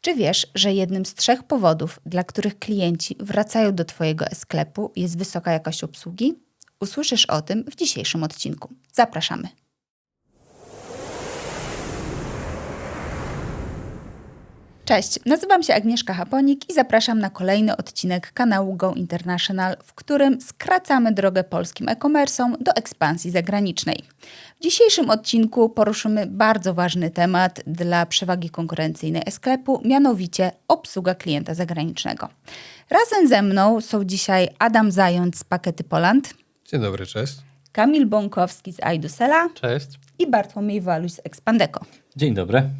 Czy wiesz, że jednym z trzech powodów, dla których klienci wracają do Twojego e-sklepu jest wysoka jakość obsługi? Usłyszysz o tym w dzisiejszym odcinku. Zapraszamy. Cześć, nazywam się Agnieszka Haponik i zapraszam na kolejny odcinek kanału Go International, w którym skracamy drogę polskim e-commerce'om do ekspansji zagranicznej. W dzisiejszym odcinku poruszymy bardzo ważny temat dla przewagi konkurencyjnej e-sklepu, mianowicie obsługa klienta zagranicznego. Razem ze mną są dzisiaj Adam Zając z Pakety Poland, Dzień dobry, cześć. Kamil Bąkowski z Aidusela Cześć. i Bartłomiej Waluś z Expandeco. Dzień dobry.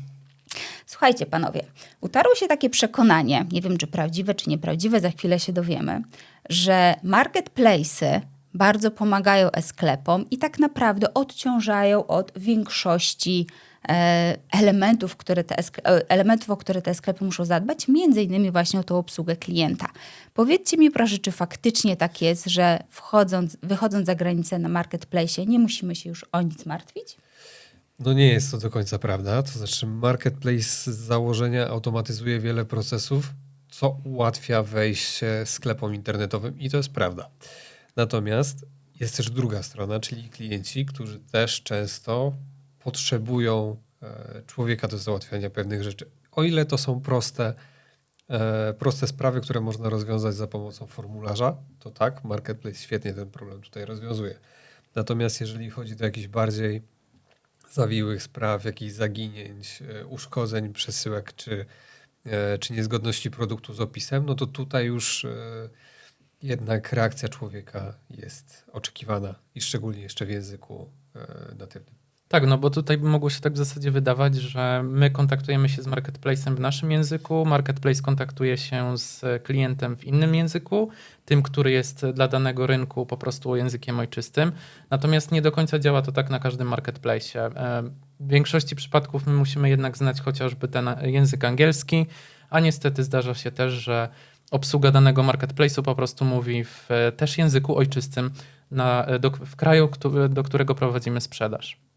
Słuchajcie, panowie, utarło się takie przekonanie, nie wiem czy prawdziwe, czy nieprawdziwe, za chwilę się dowiemy, że marketplace'y bardzo pomagają e-sklepom i tak naprawdę odciążają od większości e, elementów, które te e, elementów, o które te sklepy muszą zadbać, między innymi właśnie o tą obsługę klienta. Powiedzcie mi proszę, czy faktycznie tak jest, że wchodząc, wychodząc za granicę na marketplace nie musimy się już o nic martwić? No nie jest to do końca prawda. To znaczy, marketplace z założenia automatyzuje wiele procesów, co ułatwia wejście sklepom internetowym i to jest prawda. Natomiast jest też druga strona, czyli klienci, którzy też często potrzebują e, człowieka do załatwiania pewnych rzeczy. O ile to są proste, e, proste sprawy, które można rozwiązać za pomocą formularza, to tak, marketplace świetnie ten problem tutaj rozwiązuje. Natomiast jeżeli chodzi o jakiś bardziej zawiłych spraw, jakichś zaginięć, e, uszkodzeń przesyłek czy, e, czy niezgodności produktu z opisem, no to tutaj już e, jednak reakcja człowieka jest oczekiwana i szczególnie jeszcze w języku natywnym. Tak, no bo tutaj mogło się tak w zasadzie wydawać, że my kontaktujemy się z marketplacem w naszym języku, marketplace kontaktuje się z klientem w innym języku, tym, który jest dla danego rynku po prostu językiem ojczystym. Natomiast nie do końca działa to tak na każdym marketplace. E, W większości przypadków my musimy jednak znać chociażby ten język angielski, a niestety zdarza się też, że obsługa danego marketplace'u po prostu mówi w też języku ojczystym na, do, w kraju, do którego prowadzimy sprzedaż.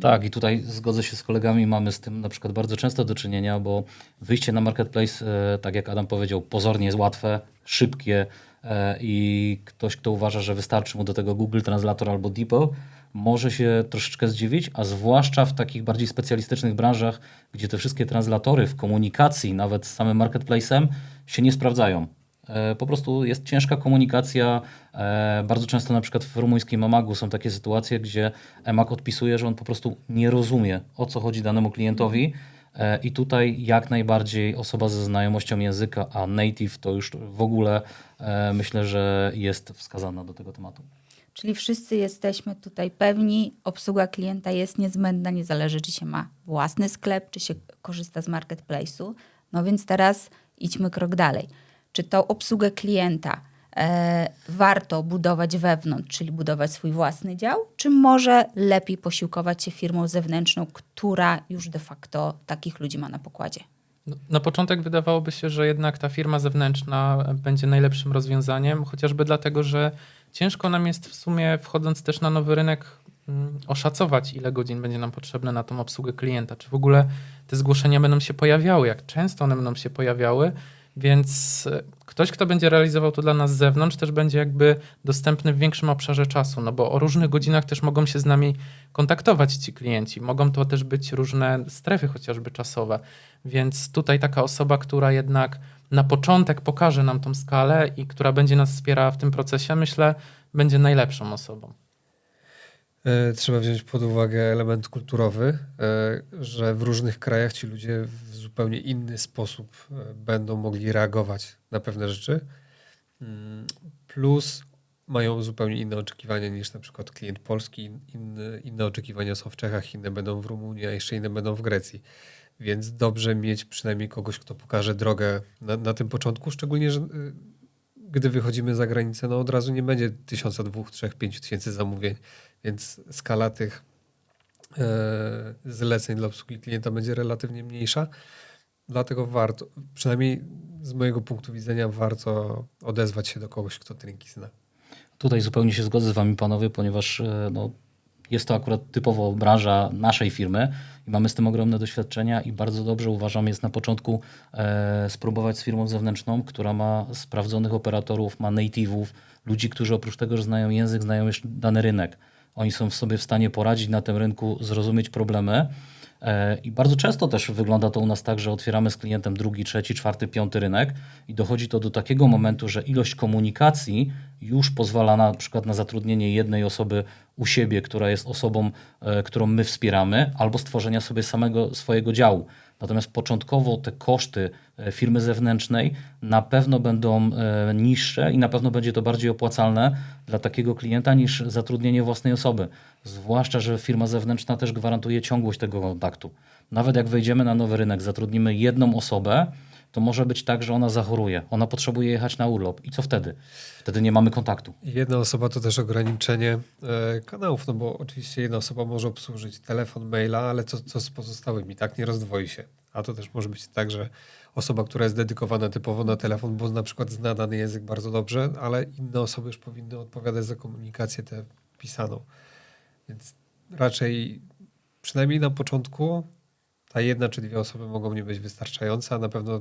Tak, i tutaj zgodzę się z kolegami, mamy z tym na przykład bardzo często do czynienia, bo wyjście na marketplace, e, tak jak Adam powiedział, pozornie jest łatwe, szybkie e, i ktoś, kto uważa, że wystarczy mu do tego Google Translator albo Depot, może się troszeczkę zdziwić, a zwłaszcza w takich bardziej specjalistycznych branżach, gdzie te wszystkie translatory w komunikacji, nawet z samym marketplacem, się nie sprawdzają. E, Po prostu jest ciężka komunikacja. E, Bardzo często na przykład w rumuńskim Emagu są takie sytuacje, gdzie Emag odpisuje, że on po prostu nie rozumie, o co chodzi danemu klientowi. E, I tutaj jak najbardziej osoba ze znajomością języka, a native to już w ogóle myślę, że jest wskazana do tego tematu. Czyli wszyscy jesteśmy tutaj pewni, obsługa klienta jest niezbędna, nie zależy, czy się ma własny sklep, czy się korzysta z marketplace'u. No więc teraz idźmy krok dalej. Czy tą obsługę klienta e, warto budować wewnątrz, czyli budować swój własny dział, czy może lepiej posiłkować się firmą zewnętrzną, która już de facto takich ludzi ma na pokładzie? No, Na początek wydawałoby się, że jednak ta firma zewnętrzna będzie najlepszym rozwiązaniem, chociażby dlatego, że ciężko nam jest w sumie, wchodząc też na nowy rynek, mm, oszacować, ile godzin będzie nam potrzebne na tą obsługę klienta. Czy w ogóle te zgłoszenia będą się pojawiały, jak często one będą się pojawiały. Więc e, ktoś, kto będzie realizował to dla nas z zewnątrz, też będzie jakby dostępny w większym obszarze czasu, no bo o różnych godzinach też mogą się z nami kontaktować ci klienci. Mogą to też być różne strefy chociażby czasowe. Więc tutaj taka osoba, która jednak na początek pokaże nam tą skalę i która będzie nas wspierała w tym procesie, myślę, będzie najlepszą osobą. E, Trzeba wziąć pod uwagę element kulturowy, e, że w różnych krajach ci ludzie w zupełnie inny sposób e, będą mogli reagować na pewne rzeczy. Mm, Plus mają zupełnie inne oczekiwania niż na przykład klient polski. Inne, inne oczekiwania są w Czechach, inne będą w Rumunii, a jeszcze inne będą w Grecji. Więc dobrze mieć przynajmniej kogoś, kto pokaże drogę na, na tym początku, szczególnie, że y, gdy wychodzimy za granicę, no od razu nie będzie tysiąca, dwóch, trzech, pięciu tysięcy zamówień, więc skala tych e, zleceń dla obsługi klienta będzie relatywnie mniejsza. Dlatego warto, przynajmniej z mojego punktu widzenia, warto odezwać się do kogoś, kto te rynki zna. Tutaj zupełnie się zgodzę z Wami, panowie, ponieważ e, no, Jest to akurat typowo branża naszej firmy i mamy z tym ogromne doświadczenia i bardzo dobrze uważam jest na początku e, spróbować z firmą zewnętrzną, która ma sprawdzonych operatorów, ma native'ów, ludzi, którzy oprócz tego, że znają język, znają jeszcze dany rynek. Oni są w sobie w stanie poradzić na tym rynku, zrozumieć problemy. E, I bardzo często też wygląda to u nas tak, że otwieramy z klientem drugi, trzeci, czwarty, piąty rynek i dochodzi to do takiego momentu, że ilość komunikacji już pozwala na przykład na zatrudnienie jednej osoby u siebie, która jest osobą, e, którą my wspieramy, albo stworzenia sobie samego swojego działu. Natomiast początkowo te koszty e, firmy zewnętrznej na pewno będą e, niższe i na pewno będzie to bardziej opłacalne dla takiego klienta niż zatrudnienie własnej osoby. Zwłaszcza, że firma zewnętrzna też gwarantuje ciągłość tego kontaktu. Nawet jak wejdziemy na nowy rynek, zatrudnimy jedną osobę, to może być tak, że ona zachoruje, ona potrzebuje jechać na urlop. I co wtedy? Wtedy nie mamy kontaktu. Jedna osoba to też ograniczenie e, kanałów, no bo oczywiście jedna osoba może obsłużyć telefon, maila, ale co, co z pozostałymi? Tak nie rozdwoi się. A to też może być tak, że osoba, która jest dedykowana typowo na telefon, bo na przykład zna dany język bardzo dobrze, ale inne osoby już powinny odpowiadać za komunikację tę pisaną. Więc raczej przynajmniej na początku ta jedna czy dwie osoby mogą nie być wystarczające, a na pewno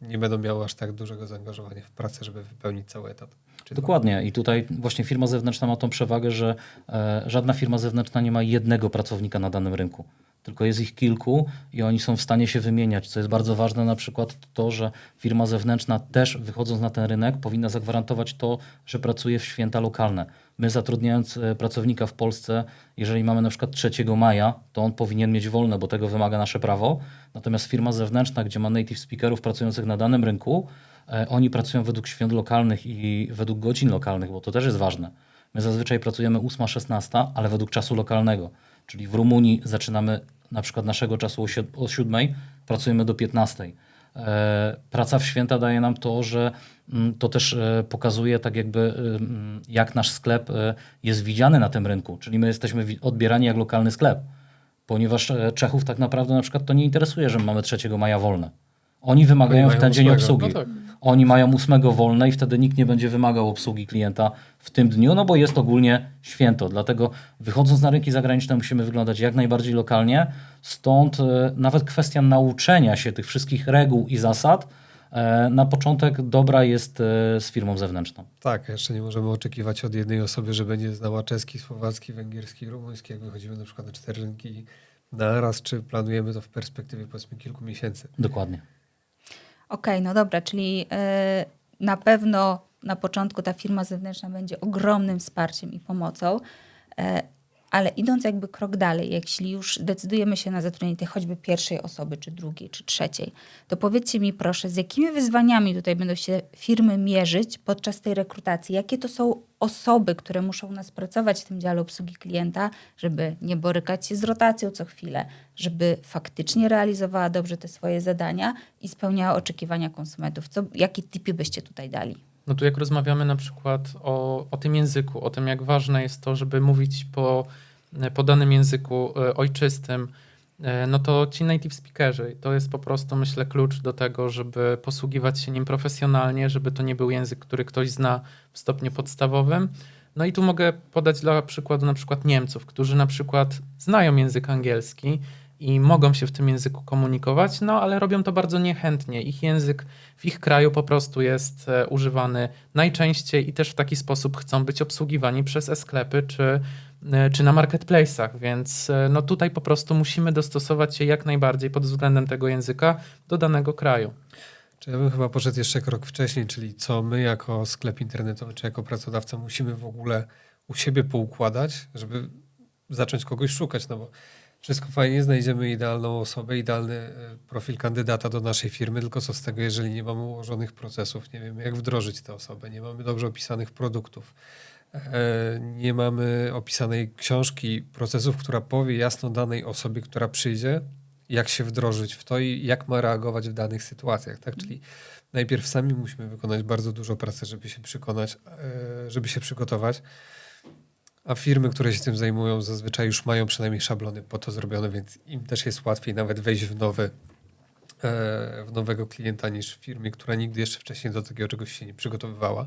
nie będą miały aż tak dużego zaangażowania w pracę, żeby wypełnić cały etat. Dokładnie. I tutaj właśnie firma zewnętrzna ma tą przewagę, że e, żadna firma zewnętrzna nie ma jednego pracownika na danym rynku. Tylko jest ich kilku i oni są w stanie się wymieniać. Co jest bardzo ważne, na przykład to, że firma zewnętrzna też wychodząc na ten rynek powinna zagwarantować to, że pracuje w święta lokalne. My zatrudniając e, pracownika w Polsce, jeżeli mamy na przykład 3 maja, to on powinien mieć wolne, bo tego wymaga nasze prawo. Natomiast firma zewnętrzna, gdzie ma native speakerów pracujących na danym rynku, e, oni pracują według świąt lokalnych i według godzin lokalnych, bo to też jest ważne. My zazwyczaj pracujemy 8-16, ale według czasu lokalnego. Czyli w Rumunii zaczynamy na przykład naszego czasu o sied- o 7, pracujemy do 15. E, Praca w święta daje nam to, że mm, to też e, pokazuje tak jakby mm, jak nasz sklep e, jest widziany na tym rynku. Czyli my jesteśmy odbierani jak lokalny sklep. Ponieważ e, Czechów tak naprawdę na przykład to nie interesuje, że mamy 3 maja wolne. Oni wymagają w ten dzień 8. obsługi. No tak. Oni mają 8 wolne i wtedy nikt nie będzie wymagał obsługi klienta w tym dniu, no bo jest ogólnie święto. Dlatego wychodząc na rynki zagraniczne musimy wyglądać jak najbardziej lokalnie. Stąd e, nawet kwestia nauczenia się tych wszystkich reguł i zasad e, na początek dobra jest e, z firmą zewnętrzną. Tak, jeszcze nie możemy oczekiwać od jednej osoby, że będzie znała czeski, słowacki, węgierski, rumuński, jak wychodzimy na przykład na cztery rynki naraz, czy planujemy to w perspektywie powiedzmy kilku miesięcy. Dokładnie. Okej, no dobra, czyli e, na pewno na początku ta firma zewnętrzna będzie ogromnym wsparciem i pomocą, e, ale idąc jakby krok dalej, jeśli już decydujemy się na zatrudnienie tej choćby pierwszej osoby, czy drugiej, czy trzeciej, to powiedzcie mi proszę, z jakimi wyzwaniami tutaj będą się firmy mierzyć podczas tej rekrutacji? Jakie to są osoby, które muszą u nas pracować w tym dziale obsługi klienta, żeby nie borykać się z rotacją co chwilę, żeby faktycznie realizowała dobrze te swoje zadania i spełniała oczekiwania konsumentów? Co, jakie tipy byście tutaj dali? No tu jak rozmawiamy na przykład o, o tym języku, o tym jak ważne jest to, żeby mówić po, po danym języku e, ojczystym, e, no to ci native speakerzy to jest po prostu myślę klucz do tego, żeby posługiwać się nim profesjonalnie, żeby to nie był język, który ktoś zna w stopniu podstawowym. No i tu mogę podać dla przykładu na przykład Niemców, którzy na przykład znają język angielski i mogą się w tym języku komunikować, no ale robią to bardzo niechętnie. Ich język w ich kraju po prostu jest e, używany najczęściej i też w taki sposób chcą być obsługiwani przez e-sklepy czy, e, czy na marketplace'ach, więc e, no tutaj po prostu musimy dostosować się jak najbardziej pod względem tego języka do danego kraju. Czy ja bym chyba poszedł jeszcze krok wcześniej, czyli co my jako sklep internetowy, czy jako pracodawca musimy w ogóle u siebie poukładać, żeby zacząć kogoś szukać, no bo wszystko fajnie, znajdziemy idealną osobę, idealny e, profil kandydata do naszej firmy, tylko co z tego, jeżeli nie mamy ułożonych procesów, nie wiemy jak wdrożyć tę osobę, nie mamy dobrze opisanych produktów, e, nie mamy opisanej książki procesów, która powie jasno danej osobie, która przyjdzie, jak się wdrożyć w to i jak ma reagować w danych sytuacjach, tak? Czyli najpierw sami musimy wykonać bardzo dużo pracy, żeby się przekonać, e, żeby się przygotować. A firmy, które się tym zajmują, zazwyczaj już mają przynajmniej szablony po to zrobione, więc im też jest łatwiej nawet wejść w nowy, e, w nowego klienta niż w firmie, która nigdy jeszcze wcześniej do takiego czegoś się nie przygotowywała.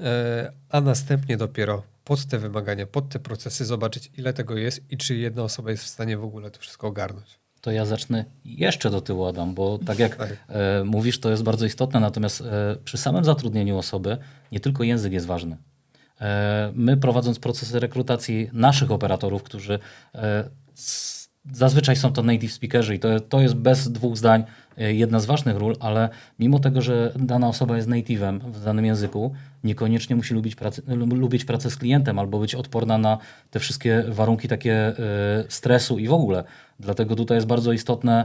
e, a następnie dopiero pod te wymagania, pod te procesy zobaczyć, ile tego jest i czy jedna osoba jest w stanie w ogóle to wszystko ogarnąć. To ja zacznę jeszcze do tyłu, Adam, bo tak jak Tak. e, mówisz, to jest bardzo istotne, natomiast przy samym zatrudnieniu osoby nie tylko język jest ważny. E, my prowadząc procesy rekrutacji naszych operatorów, którzy e, zazwyczaj są to native speakerzy i to, to jest bez dwóch zdań jedna z ważnych ról, ale mimo tego, że dana osoba jest native'em w danym języku, niekoniecznie musi lubić pracę, lu- lubić pracę z klientem albo być odporna na te wszystkie warunki takie e, stresu i w ogóle. Dlatego tutaj jest bardzo istotne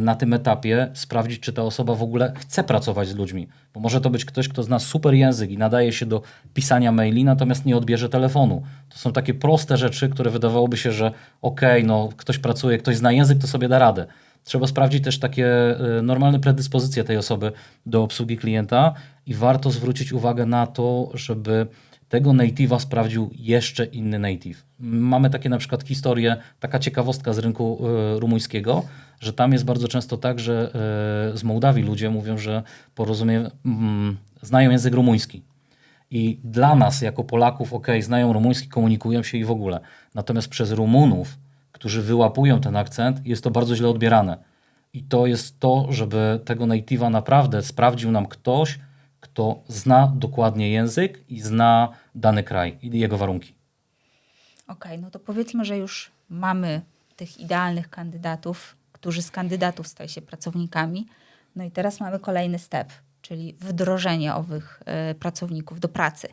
na tym etapie sprawdzić, czy ta osoba w ogóle chce pracować z ludźmi. Bo może to być ktoś, kto zna super język i nadaje się do pisania maili, natomiast nie odbierze telefonu. To są takie proste rzeczy, które wydawałoby się, że okej, no ktoś pracuje, ktoś zna język, to sobie da radę. Trzeba sprawdzić też takie e, normalne predyspozycje tej osoby do obsługi klienta i warto zwrócić uwagę na to, żeby tego native'a sprawdził jeszcze inny native. Mamy takie na przykład historie, taka ciekawostka z rynku e, rumuńskiego, że tam jest bardzo często tak, że e, z Mołdawii ludzie mówią, że porozumie, mm, znają język rumuński. I dla nas, jako Polaków, ok, znają rumuński, komunikują się i w ogóle. Natomiast przez Rumunów, którzy wyłapują ten akcent, jest to bardzo źle odbierane. I to jest to, żeby tego native'a naprawdę sprawdził nam ktoś, kto zna dokładnie język i zna dany kraj i jego warunki. Okej, no to powiedzmy, że już mamy tych idealnych kandydatów, którzy z kandydatów stali się pracownikami. No i teraz mamy kolejny step, czyli wdrożenie owych e, pracowników do pracy.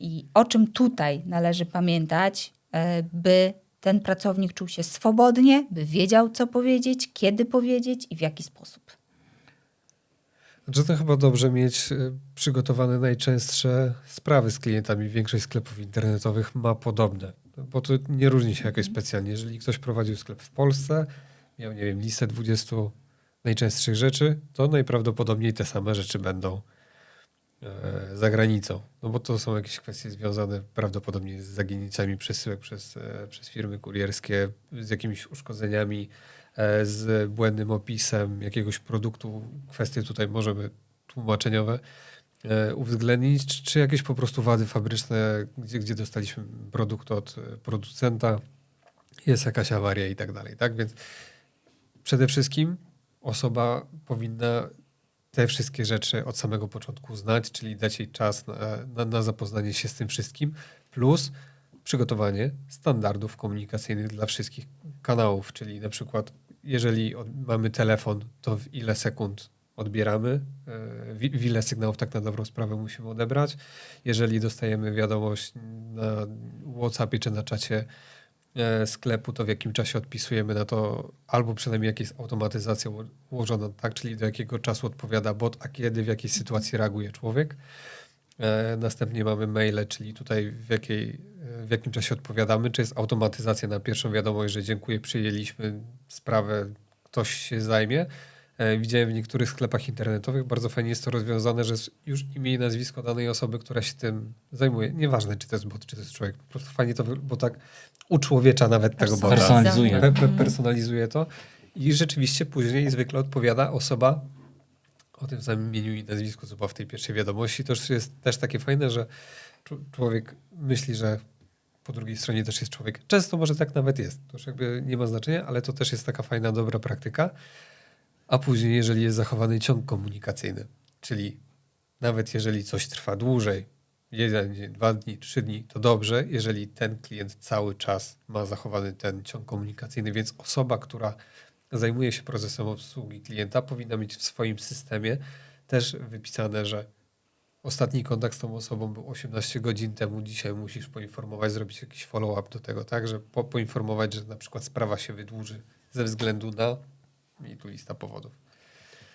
I o czym tutaj należy pamiętać, e, by ten pracownik czuł się swobodnie, by wiedział, co powiedzieć, kiedy powiedzieć i w jaki sposób. Że to chyba dobrze mieć e, przygotowane najczęstsze sprawy z klientami. Większość sklepów internetowych ma podobne, bo to nie różni się jakoś specjalnie. Jeżeli ktoś prowadził sklep w Polsce, miał, nie wiem, listę 20 najczęstszych rzeczy, to najprawdopodobniej te same rzeczy będą za granicą. No bo to są jakieś kwestie związane prawdopodobnie z zaginięciami przesyłek przez, e, przez firmy kurierskie, z jakimiś uszkodzeniami, e, z błędnym opisem jakiegoś produktu. Kwestie tutaj możemy tłumaczeniowe e, uwzględnić, czy, jakieś po prostu wady fabryczne, gdzie, gdzie dostaliśmy produkt od e, producenta, jest jakaś awaria i tak dalej. Tak więc przede wszystkim osoba powinna te wszystkie rzeczy od samego początku znać, czyli dać jej czas na, na, na zapoznanie się z tym wszystkim, plus przygotowanie standardów komunikacyjnych dla wszystkich kanałów, czyli na przykład jeżeli mamy telefon, to w ile sekund odbieramy, e, w, ile sygnałów tak na dobrą sprawę musimy odebrać. Jeżeli dostajemy wiadomość na WhatsAppie czy na czacie sklepu, to w jakim czasie odpisujemy na to, albo przynajmniej jakaś automatyzacja uło- ułożona, tak, czyli do jakiego czasu odpowiada bot, a kiedy, w jakiej sytuacji reaguje człowiek. E, Następnie mamy maile, czyli tutaj w, jakiej, e, w jakim czasie odpowiadamy, czy jest automatyzacja na pierwszą wiadomość, że dziękuję, przyjęliśmy sprawę, ktoś się zajmie. E, Widziałem w niektórych sklepach internetowych, bardzo fajnie jest to rozwiązane, że jest już imię i nazwisko danej osoby, która się tym zajmuje. Nieważne, czy to jest bot, czy to jest człowiek. Po prostu fajnie to, bo tak uczłowiecza nawet tego bota. Personalizuje. Pe, pe, personalizuje to i rzeczywiście później zwykle odpowiada osoba o tym samym imieniu i nazwisku, co była w tej pierwszej wiadomości. To już jest też takie fajne, że człowiek myśli, że po drugiej stronie też jest człowiek. Często może tak nawet jest. To już jakby nie ma znaczenia, ale to też jest taka fajna, dobra praktyka. A później, jeżeli jest zachowany ciąg komunikacyjny, czyli nawet jeżeli coś trwa dłużej, jeden dzień, dwa dni, trzy dni, to dobrze, jeżeli ten klient cały czas ma zachowany ten ciąg komunikacyjny, więc osoba, która zajmuje się procesem obsługi klienta, powinna mieć w swoim systemie też wypisane, że ostatni kontakt z tą osobą był 18 godzin temu, dzisiaj musisz poinformować, zrobić jakiś follow-up do tego, tak, że po, poinformować, że na przykład sprawa się wydłuży ze względu na i tu lista powodów.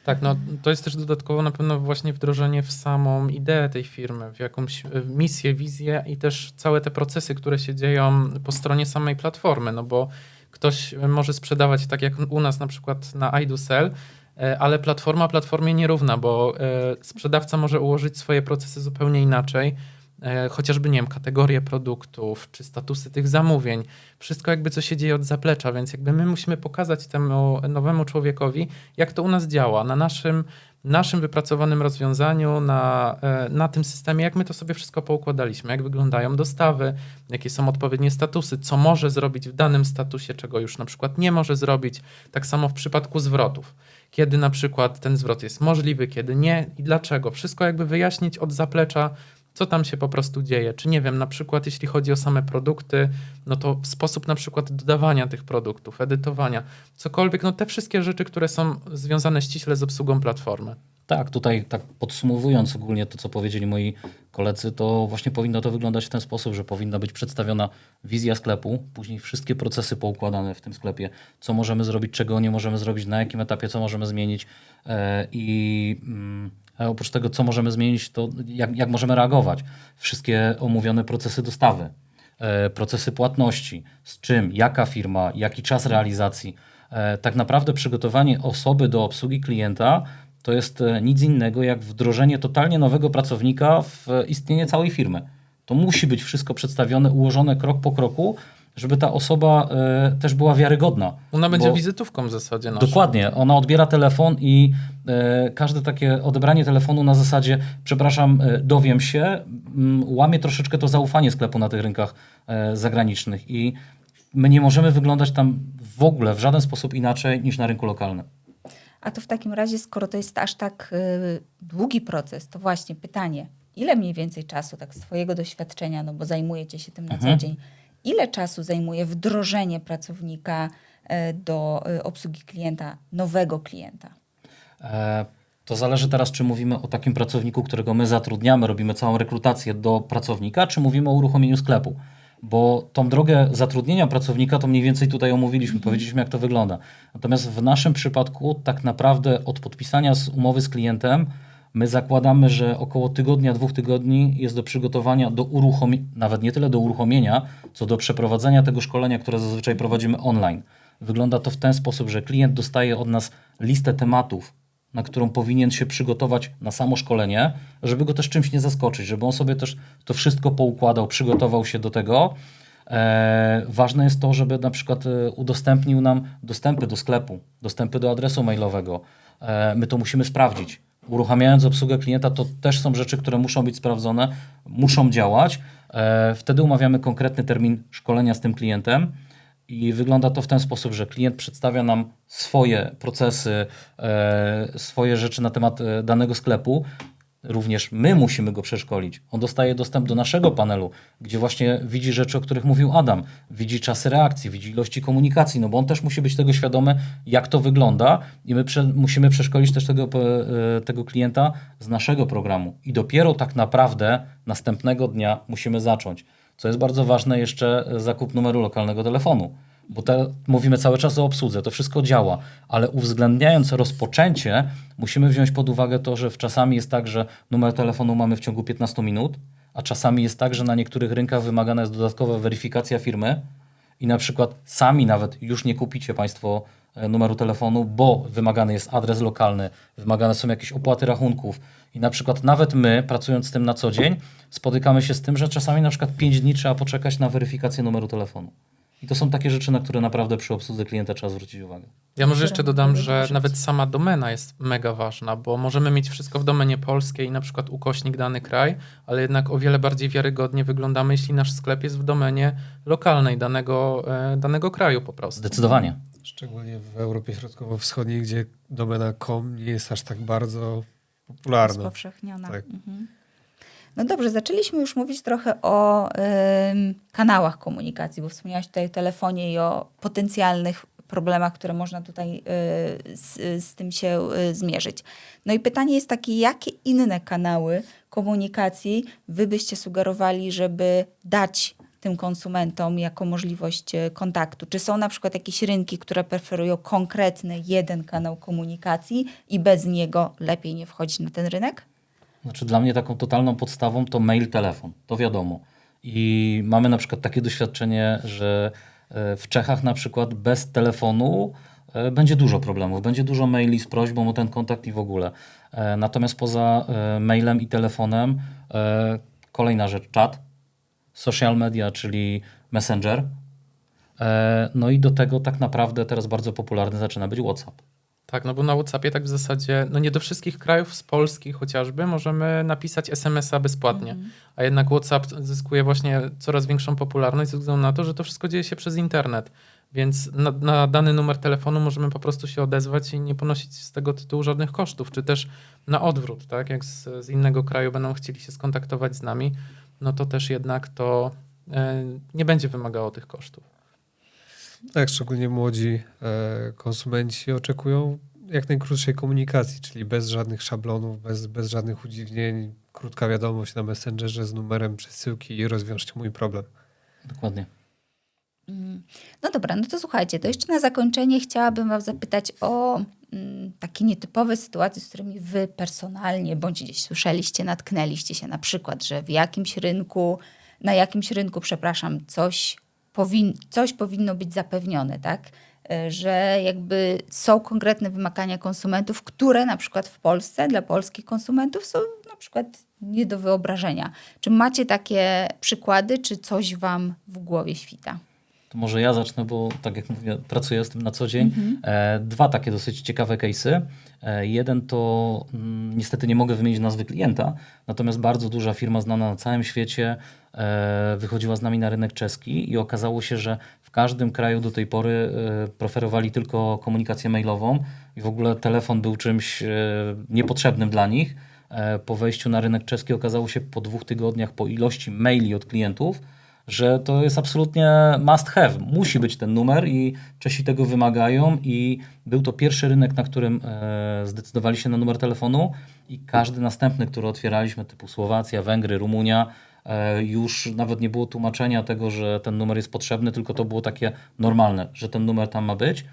Tak, no to jest też dodatkowo na pewno właśnie wdrożenie w samą ideę tej firmy, w jakąś e, misję, wizję i też całe te procesy, które się dzieją po stronie samej platformy, no bo ktoś e, może sprzedawać tak jak u nas na przykład na iDoSell, e, ale platforma platformie nierówna, bo sprzedawca może ułożyć swoje procesy zupełnie inaczej. E, chociażby, nie wiem, kategorie produktów, czy statusy tych zamówień, wszystko jakby co się dzieje od zaplecza, więc jakby my musimy pokazać temu nowemu człowiekowi, jak to u nas działa, na naszym, naszym wypracowanym rozwiązaniu, na, e, na tym systemie, jak my to sobie wszystko poukładaliśmy, jak wyglądają dostawy, jakie są odpowiednie statusy, co może zrobić w danym statusie, czego już na przykład nie może zrobić. Tak samo w przypadku zwrotów. Kiedy na przykład ten zwrot jest możliwy, kiedy nie i dlaczego. Wszystko jakby wyjaśnić od zaplecza, co tam się po prostu dzieje. Czy nie wiem, na przykład jeśli chodzi o same produkty, no to sposób na przykład dodawania tych produktów, edytowania, cokolwiek, no te wszystkie rzeczy, które są związane ściśle z obsługą platformy. Tak, tutaj tak podsumowując ogólnie to, co powiedzieli moi koledzy, to właśnie powinno to wyglądać w ten sposób, że powinna być przedstawiona wizja sklepu, później wszystkie procesy poukładane w tym sklepie, co możemy zrobić, czego nie możemy zrobić, na jakim etapie, co możemy zmienić e, i mm, oprócz tego, co możemy zmienić, to jak, jak możemy reagować. Wszystkie omówione procesy dostawy, e, procesy płatności, z czym, jaka firma, jaki czas realizacji. E, tak naprawdę przygotowanie osoby do obsługi klienta to jest e, nic innego jak wdrożenie totalnie nowego pracownika w istnienie całej firmy. To musi być wszystko przedstawione, ułożone krok po kroku, żeby ta osoba e, też była wiarygodna. Ona będzie Bo- wizytówką w zasadzie naszą. Dokładnie. Ona odbiera telefon i e, każde takie odebranie telefonu na zasadzie, przepraszam, e, dowiem się, m, łamie troszeczkę to zaufanie sklepu na tych rynkach zagranicznych i my nie możemy wyglądać tam w ogóle w żaden sposób inaczej niż na rynku lokalnym. A to w takim razie, skoro to jest aż tak y, długi proces, to właśnie pytanie, ile mniej więcej czasu, tak z Twojego doświadczenia, no bo zajmujecie się tym na Mhm. co dzień, ile czasu zajmuje wdrożenie pracownika y, do y, obsługi klienta, nowego klienta? E, To zależy teraz, czy mówimy o takim pracowniku, którego my zatrudniamy, robimy całą rekrutację do pracownika, czy mówimy o uruchomieniu sklepu. Bo tą drogę zatrudnienia pracownika to mniej więcej tutaj omówiliśmy, powiedzieliśmy jak to wygląda. Natomiast w naszym przypadku tak naprawdę od podpisania z umowy z klientem my zakładamy, że około tygodnia, dwóch tygodni jest do przygotowania, do uruchomienia, nawet nie tyle do uruchomienia, co do przeprowadzenia tego szkolenia, które zazwyczaj prowadzimy online. Wygląda to w ten sposób, że klient dostaje od nas listę tematów, na którą powinien się przygotować na samo szkolenie, żeby go też czymś nie zaskoczyć, żeby on sobie też to wszystko poukładał, przygotował się do tego. E, ważne jest to, żeby na przykład e, udostępnił nam dostępy do sklepu, dostępy do adresu mailowego. E, my to musimy sprawdzić. Uruchamiając obsługę klienta, to też są rzeczy, które muszą być sprawdzone, muszą działać. E, wtedy umawiamy konkretny termin szkolenia z tym klientem. I wygląda to w ten sposób, że klient przedstawia nam swoje procesy, e, swoje rzeczy na temat e, danego sklepu. Również my musimy go przeszkolić. On dostaje dostęp do naszego panelu, gdzie właśnie widzi rzeczy, o których mówił Adam. Widzi czasy reakcji, widzi ilości komunikacji, no bo on też musi być tego świadomy, jak to wygląda i my prze, musimy przeszkolić też tego, e, tego klienta z naszego programu. I dopiero tak naprawdę następnego dnia musimy zacząć. Co jest bardzo ważne, jeszcze e, zakup numeru lokalnego telefonu. Bo te, mówimy cały czas o obsłudze, to wszystko działa, ale uwzględniając rozpoczęcie, musimy wziąć pod uwagę to, że czasami jest tak, że numer telefonu mamy w ciągu 15 minut, a czasami jest tak, że na niektórych rynkach wymagana jest dodatkowa weryfikacja firmy i na przykład sami nawet już nie kupicie Państwo e, numeru telefonu, bo wymagany jest adres lokalny, wymagane są jakieś opłaty rachunków i na przykład nawet my, pracując z tym na co dzień, spotykamy się z tym, że czasami na przykład 5 dni trzeba poczekać na weryfikację numeru telefonu. I to są takie rzeczy, na które naprawdę przy obsłudze klienta trzeba zwrócić uwagę. Ja może jeszcze dodam, że nawet sama domena jest mega ważna, bo możemy mieć wszystko w domenie polskiej i na przykład ukośnik dany kraj, ale jednak o wiele bardziej wiarygodnie wyglądamy, jeśli nasz sklep jest w domenie lokalnej danego, e, danego kraju po prostu. Zdecydowanie. Szczególnie w Europie Środkowo-Wschodniej, gdzie domena com nie jest aż tak bardzo popularna. Spowszechniona. Tak. Mhm. No dobrze, zaczęliśmy już mówić trochę o kanałach komunikacji, bo wspomniałaś tutaj o telefonie i o potencjalnych problemach, które można tutaj y, z, z tym się y, zmierzyć. No i pytanie jest takie, jakie inne kanały komunikacji wy byście sugerowali, żeby dać tym konsumentom jako możliwość e, kontaktu? Czy są na przykład jakieś rynki, które preferują konkretny jeden kanał komunikacji i bez niego lepiej nie wchodzić na ten rynek? Znaczy dla mnie taką totalną podstawą to mail, telefon, to wiadomo. I mamy na przykład takie doświadczenie, że e, w Czechach na przykład bez telefonu e, będzie dużo problemów, będzie dużo maili z prośbą o ten kontakt i w ogóle. E, Natomiast poza mailem i telefonem Kolejna rzecz, czat, social media, czyli Messenger. No i do tego tak naprawdę teraz bardzo popularny zaczyna być WhatsApp. Tak, no bo na WhatsAppie tak w zasadzie, no nie do wszystkich krajów, z Polski chociażby, możemy napisać SMS-a bezpłatnie. A jednak WhatsApp zyskuje właśnie coraz większą popularność ze względu na to, że to wszystko dzieje się przez internet. Więc na, na dany numer telefonu możemy po prostu się odezwać i nie ponosić z tego tytułu żadnych kosztów, czy też na odwrót, tak? Jak z, z innego kraju będą chcieli się skontaktować z nami, no to też jednak to e, nie będzie wymagało tych kosztów. Tak, szczególnie młodzi e, konsumenci oczekują jak najkrótszej komunikacji, czyli bez żadnych szablonów, bez, bez żadnych udziwnień. Krótka wiadomość na Messengerze z numerem przesyłki i rozwiążcie mój problem. Dokładnie. No dobra, no to słuchajcie, to jeszcze na zakończenie chciałabym Was zapytać o mm, takie nietypowe sytuacje, z którymi Wy personalnie bądź gdzieś słyszeliście, natknęliście się na przykład, że w jakimś rynku, na jakimś rynku, przepraszam, coś, powin, coś powinno być zapewnione, tak? E, Że jakby są konkretne wymagania konsumentów, które na przykład w Polsce dla polskich konsumentów są na przykład nie do wyobrażenia. Czy macie takie przykłady, czy coś Wam w głowie świta? To może ja zacznę, bo tak jak mówię, pracuję z tym na co dzień. E, dwa takie dosyć ciekawe case'y. E, jeden to mm, niestety nie mogę wymienić nazwy klienta, natomiast bardzo duża firma znana na całym świecie e, wychodziła z nami na rynek czeski i okazało się, że w każdym kraju do tej pory preferowali tylko komunikację mailową i w ogóle telefon był czymś niepotrzebnym dla nich. Po wejściu na rynek czeski okazało się po dwóch tygodniach po ilości maili od klientów, że to jest absolutnie must have. Musi być ten numer i Czesi tego wymagają i był to pierwszy rynek, na którym e, zdecydowali się na numer telefonu i każdy następny, który otwieraliśmy, typu Słowacja, Węgry, Rumunia, e, już nawet nie było tłumaczenia tego, że ten numer jest potrzebny, tylko to było takie normalne, że ten numer tam ma być.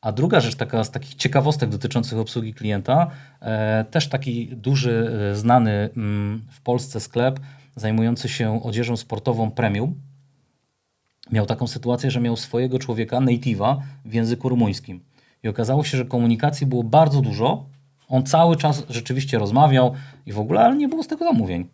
A druga rzecz, taka z takich ciekawostek dotyczących obsługi klienta, e, też taki duży, znany mm, w Polsce sklep zajmujący się odzieżą sportową premium, miał taką sytuację, że miał swojego człowieka, native'a, w języku rumuńskim. I okazało się, że komunikacji było bardzo dużo. On cały czas rzeczywiście rozmawiał i w ogóle, ale nie było z tego zamówień.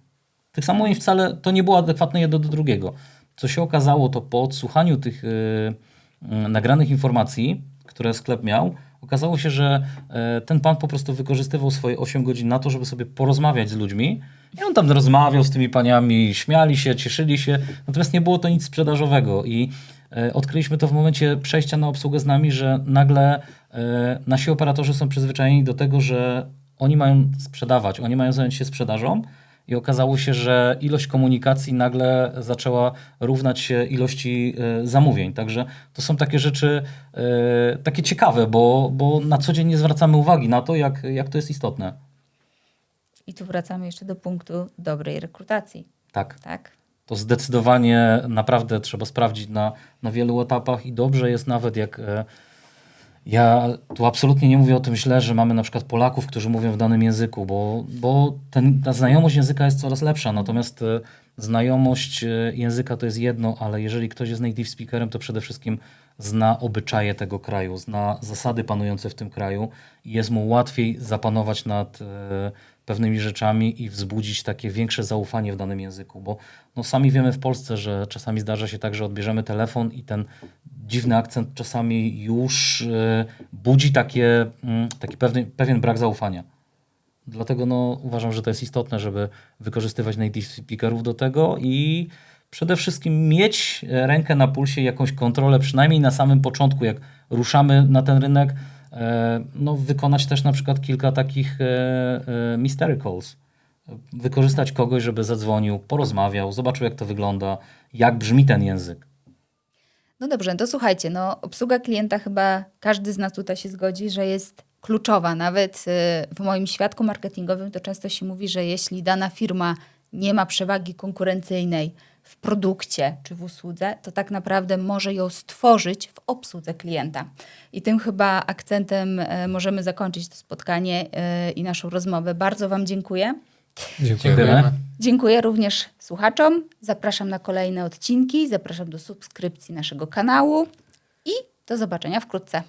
Tych zamówień wcale to nie było adekwatne jedno do drugiego. Co się okazało, to po odsłuchaniu tych yy, yy, nagranych informacji, które sklep miał, okazało się, że e, ten pan po prostu wykorzystywał swoje 8 godzin na to, żeby sobie porozmawiać z ludźmi. I on tam rozmawiał z tymi paniami, śmiali się, cieszyli się, natomiast nie było to nic sprzedażowego. I e, odkryliśmy to w momencie przejścia na obsługę z nami, że nagle e, nasi operatorzy są przyzwyczajeni do tego, że oni mają sprzedawać, oni mają zająć się sprzedażą. I okazało się, że ilość komunikacji nagle zaczęła równać się ilości e, zamówień. Także to są takie rzeczy e, takie ciekawe, bo, bo na co dzień nie zwracamy uwagi na to, jak, jak to jest istotne. I tu wracamy jeszcze do punktu dobrej rekrutacji, Tak. tak? To zdecydowanie naprawdę trzeba sprawdzić na, na wielu etapach i dobrze jest nawet jak. Ja tu absolutnie nie mówię o tym źle, że mamy na przykład Polaków, którzy mówią w danym języku, bo, bo ten, ta znajomość języka jest coraz lepsza. Natomiast e, znajomość e, języka to jest jedno, ale jeżeli ktoś jest native speakerem, to przede wszystkim zna obyczaje tego kraju, zna zasady panujące w tym kraju i jest mu łatwiej zapanować nad e, pewnymi rzeczami i wzbudzić takie większe zaufanie w danym języku, bo no, sami wiemy w Polsce, że czasami zdarza się tak, że odbierzemy telefon i ten dziwny akcent czasami już e, budzi takie, mm, taki pewny, pewien brak zaufania. Dlatego no, uważam, że to jest istotne, żeby wykorzystywać native speakerów do tego i przede wszystkim mieć rękę na pulsie, jakąś kontrolę, przynajmniej na samym początku, jak ruszamy na ten rynek, no, wykonać też na przykład kilka takich e, e, mystery calls. Wykorzystać kogoś, żeby zadzwonił, porozmawiał, zobaczył jak to wygląda, jak brzmi ten język. No dobrze, to słuchajcie, no obsługa klienta chyba każdy z nas tutaj się zgodzi, że jest kluczowa. Nawet y, w moim świadku marketingowym to często się mówi, że jeśli dana firma nie ma przewagi konkurencyjnej w produkcie czy w usłudze, to tak naprawdę może ją stworzyć w obsłudze klienta. I tym chyba akcentem y, możemy zakończyć to spotkanie y, i naszą rozmowę. Bardzo Wam dziękuję. Dziękuję. Dziękujemy. Dziękuję również słuchaczom. Zapraszam na kolejne odcinki, zapraszam do subskrypcji naszego kanału i do zobaczenia wkrótce.